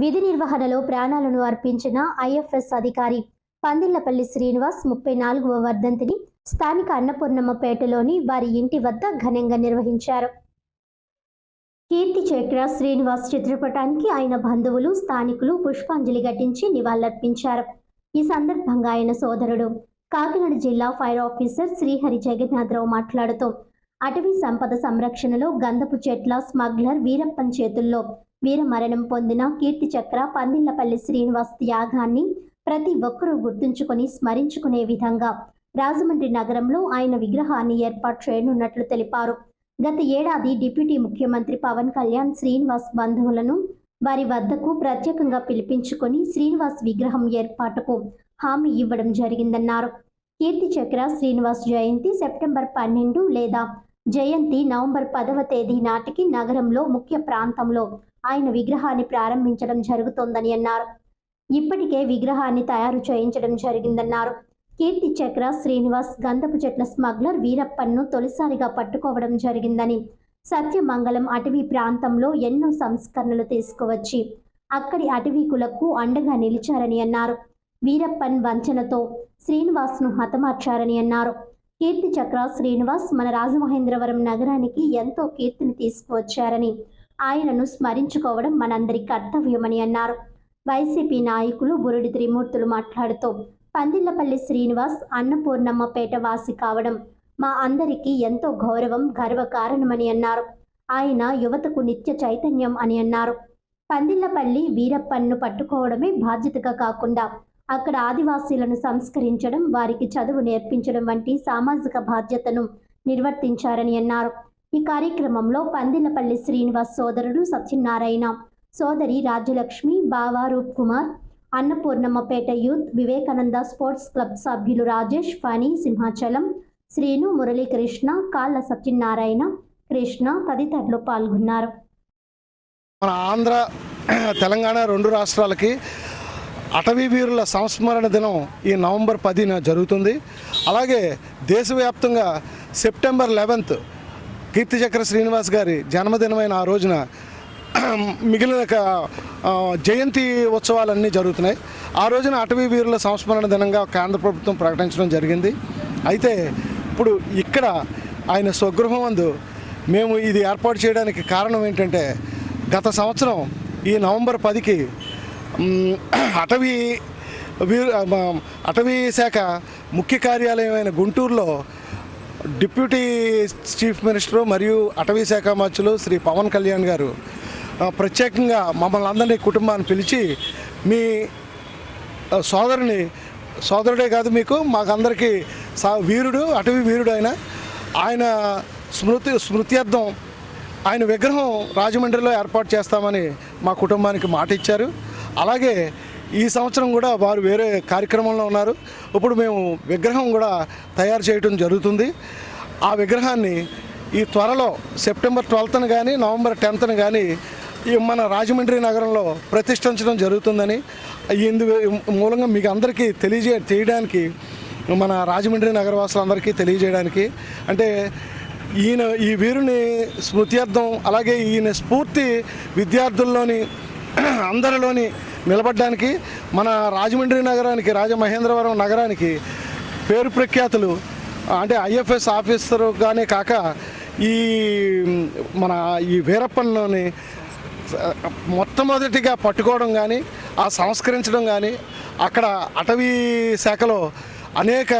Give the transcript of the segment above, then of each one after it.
విధి నిర్వహణలో ప్రాణాలను అర్పించిన ఐఎఫ్ఎస్ అధికారి పందిళ్ళపల్లి శ్రీనివాస్ ముప్పై నాలుగవ వర్ధంతిని స్థానిక అన్నపూర్ణమ్మపేటలోని వారి ఇంటి వద్ద ఘనంగా నిర్వహించారు. కీర్తి చక్ర శ్రీనివాస్ చిత్రపటానికి ఆయన బంధువులు స్థానికులు పుష్పాంజలి ఘటించి నివాళులర్పించారు. ఈ సందర్భంగా ఆయన సోదరుడు కాకినాడ జిల్లా ఫైర్ ఆఫీసర్ శ్రీహరి జగన్నాథరావు మాట్లాడుతూ అటవీ సంపద సంరక్షణలో గంధపు చెట్ల స్మగ్లర్ వీరప్పన్ చేతుల్లో వీరమరణం పొందిన కీర్తి చక్ర పందిళ్ళపల్లి శ్రీనివాస్ త్యాగాన్ని ప్రతి ఒక్కరూ గుర్తుంచుకొని స్మరించుకునే విధంగా రాజమండ్రి నగరంలో ఆయన విగ్రహాన్ని ఏర్పాటు చేయనున్నట్లు తెలిపారు. గత ఏడాది డిప్యూటీ ముఖ్యమంత్రి పవన్ కళ్యాణ్ శ్రీనివాస్ బంధువులను వారి వద్దకు ప్రత్యేకంగా పిలిపించుకొని శ్రీనివాస్ విగ్రహం ఏర్పాటుకు హామీ ఇవ్వడం జరిగిందన్నారు. కీర్తి చక్ర శ్రీనివాస్ జయంతి సెప్టెంబర్ పన్నెండు లేదా జయంతి నవంబర్ పదవ తేదీ నాటికి నగరంలో ముఖ్య ప్రాంతంలో ఆయన విగ్రహాన్ని ప్రారంభించడం జరుగుతోందని అన్నారు. ఇప్పటికే విగ్రహాన్ని తయారు చేయించడం జరిగిందన్నారు. కీర్తి చక్ర శ్రీనివాస్ గంధపు చెట్ల స్మగ్లర్ వీరప్పన్ను తొలిసారిగా పట్టుకోవడం జరిగిందని సత్యమంగళం అటవీ ప్రాంతంలో ఎన్నో సంస్కరణలు తీసుకువచ్చి అక్కడి అటవీకులకు అండగా నిలిచారని అన్నారు. వీరప్పన్ వంచనతో శ్రీనివాస్ను హతమార్చారని అన్నారు. కీర్తి చక్ర శ్రీనివాస్ మన రాజమహేంద్రవరం నగరానికి ఎంతో కీర్తిని తీసుకువచ్చారని. ఆయనను స్మరించుకోవడం మనందరి కర్తవ్యమని అన్నారు. వైసీపీ నాయకులు బురుడి త్రిమూర్తులు మాట్లాడుతూ పందిళ్ళపల్లి శ్రీనివాస్ అన్నపూర్ణమ్మపేట వాసి కావడం మా అందరికీ ఎంతో గౌరవం గర్వకారణమని అన్నారు. ఆయన యువతకు నిత్య చైతన్యం అని అన్నారు. పందిళ్ళపల్లి వీరప్పన్ను పట్టుకోవడమే బాధ్యతగా కాకుండా అక్కడ ఆదివాసీలను సంస్కరించడం వారికి చదువు నేర్పించడం వంటి సామాజిక బాధ్యతను నిర్వర్తించారని అన్నారు. ఈ కార్యక్రమంలో పందిలపల్లి శ్రీనివాస్ సోదరుడు సత్యనారాయణ సోదరి రాజ్యలక్ష్మి బావా Roop Kumar Annapurnammapeta youth Vivekananda sports club సభ్యులు రాజేష్ ఫణి సింహాచలం శ్రీను మురళీకృష్ణ కాళ్ళ సత్యనారాయణ కృష్ణ తదితరులు పాల్గొన్నారు. మన ఆంధ్ర తెలంగాణ రెండు రాష్ట్రాలకి అటవీ వీరుల సంస్మరణ దినం ఈ నవంబర్ పదిన జరుగుతుంది. అలాగే దేశవ్యాప్తంగా సెప్టెంబర్ లెవెన్త్ కీర్తిచక్ర శ్రీనివాస్ గారి జన్మదినమైన ఆ రోజున మిగిలిన జయంతి ఉత్సవాలన్నీ జరుగుతున్నాయి. ఆ రోజున అటవీ వీరుల సంస్మరణ దినంగా కేంద్ర ప్రభుత్వం ప్రకటించడం జరిగింది. అయితే ఇప్పుడు ఇక్కడ ఆయన స్వగృహం అందు మేము ఇది ఏర్పాటు చేయడానికి కారణం ఏంటంటే గత సంవత్సరం ఈ నవంబర్ పదికి అటవీ అటవీ శాఖ ముఖ్య కార్యాలయమైన గుంటూరులో డిప్యూటీ చీఫ్ మినిస్టర్ మరియు అటవీ శాఖ మంత్రులు శ్రీ పవన్ కళ్యాణ్ గారు ప్రత్యేకంగా మమ్మల్ని అందరినీ కుటుంబాన్ని పిలిచి మీ సోదరుని సోదరుడే కాదు మీకు మాకందరికీ సా వీరుడు అటవీ వీరుడు ఆయన ఆయన స్మృతి స్మృత్యర్థం ఆయన విగ్రహం రాజమండ్రిలో ఏర్పాటు చేస్తామని మా కుటుంబానికి మాట ఇచ్చారు అలాగే ఈ సంవత్సరం కూడా వారు వేరే కార్యక్రమంలో ఉన్నారు. ఇప్పుడు మేము విగ్రహం కూడా తయారు చేయటం జరుగుతుంది. ఆ విగ్రహాన్ని ఈ త్వరలో సెప్టెంబర్ ట్వెల్త్న కానీ నవంబర్ టెన్త్న కానీ ఈ మన రాజమండ్రి నగరంలో ప్రతిష్ఠించడం జరుగుతుందని ఇందు మూలంగా మీకు అందరికీ తెలియజే చేయడానికి మన రాజమండ్రి నగరవాసులందరికీ తెలియజేయడానికి. అంటే ఈయన ఈ వీరుని స్మృత్యార్థం అలాగే ఈయన స్ఫూర్తి విద్యార్థుల్లోని అందరిలోని నిలబడడానికి మన రాజమండ్రి నగరానికి రాజమహేంద్రవరం నగరానికి పేరు ప్రఖ్యాతులు అంటే ఐఎఫ్ఎస్ ఆఫీసర్గానే కాక ఈ మన ఈ వీరప్పన్లోని మొట్టమొదటిగా పట్టుకోవడం కానీ ఆ సంస్కరించడం కానీ అక్కడ అటవీ శాఖలో అనేక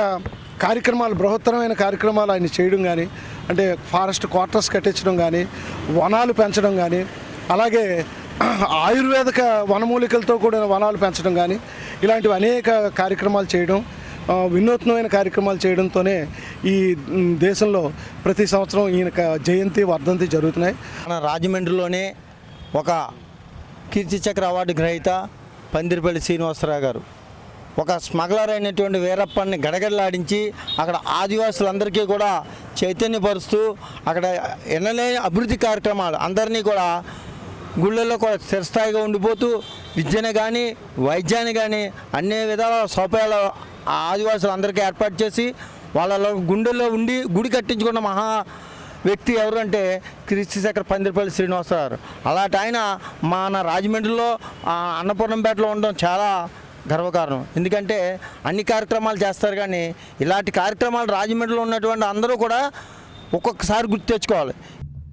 కార్యక్రమాలు బృహత్తరమైన కార్యక్రమాలు ఆయన చేయడం కానీ అంటే ఫారెస్ట్ క్వార్టర్స్ కట్టించడం కానీ వనాలు పెంచడం కానీ అలాగే ఆయుర్వేదిక వనమూలికలతో కూడిన వనాలు పెంచడం కానీ ఇలాంటివి అనేక కార్యక్రమాలు చేయడం వినూత్నమైన కార్యక్రమాలు చేయడంతోనే ఈ దేశంలో ప్రతి సంవత్సరం ఈయన జయంతి వర్ధంతి జరుగుతున్నాయి. మన రాజమండ్రిలోనే ఒక కీర్తి చక్ర అవార్డు గ్రహీత పందిరిపల్లి శ్రీనివాసరావు గారు. ఒక స్మగ్లర్ అయినటువంటి వీరప్పని గడగడలాడించి అక్కడ ఆదివాసులందరికీ కూడా చైతన్యపరుస్తూ అక్కడ ఎన్నలేని అభివృద్ధి కార్యక్రమాలు అందరినీ కూడా గుళ్ళల్లో కూడా స్థిరస్థాయిగా ఉండిపోతూ విద్యను కానీ వైద్యాన్ని కానీ అన్ని విధాల సౌకర్యాలు ఆ ఆదివాసులందరికీ ఏర్పాటు చేసి వాళ్ళ గుండెల్లో ఉండి గుడి కట్టించుకున్న మహా వ్యక్తి ఎవరు అంటే పందిరిపల్లి శ్రీనివాసరావు గారు అలాంటి ఆయన మన రాజమండ్రిలో అన్నపూర్ణంపేటలో ఉండడం చాలా గర్వకారణం. ఎందుకంటే అన్ని కార్యక్రమాలు చేస్తారు కానీ ఇలాంటి కార్యక్రమాలు రాజమండ్రిలో ఉన్నటువంటి అందరూ కూడా ఒక్కొక్కసారి గుర్తు తెచ్చుకోవాలి.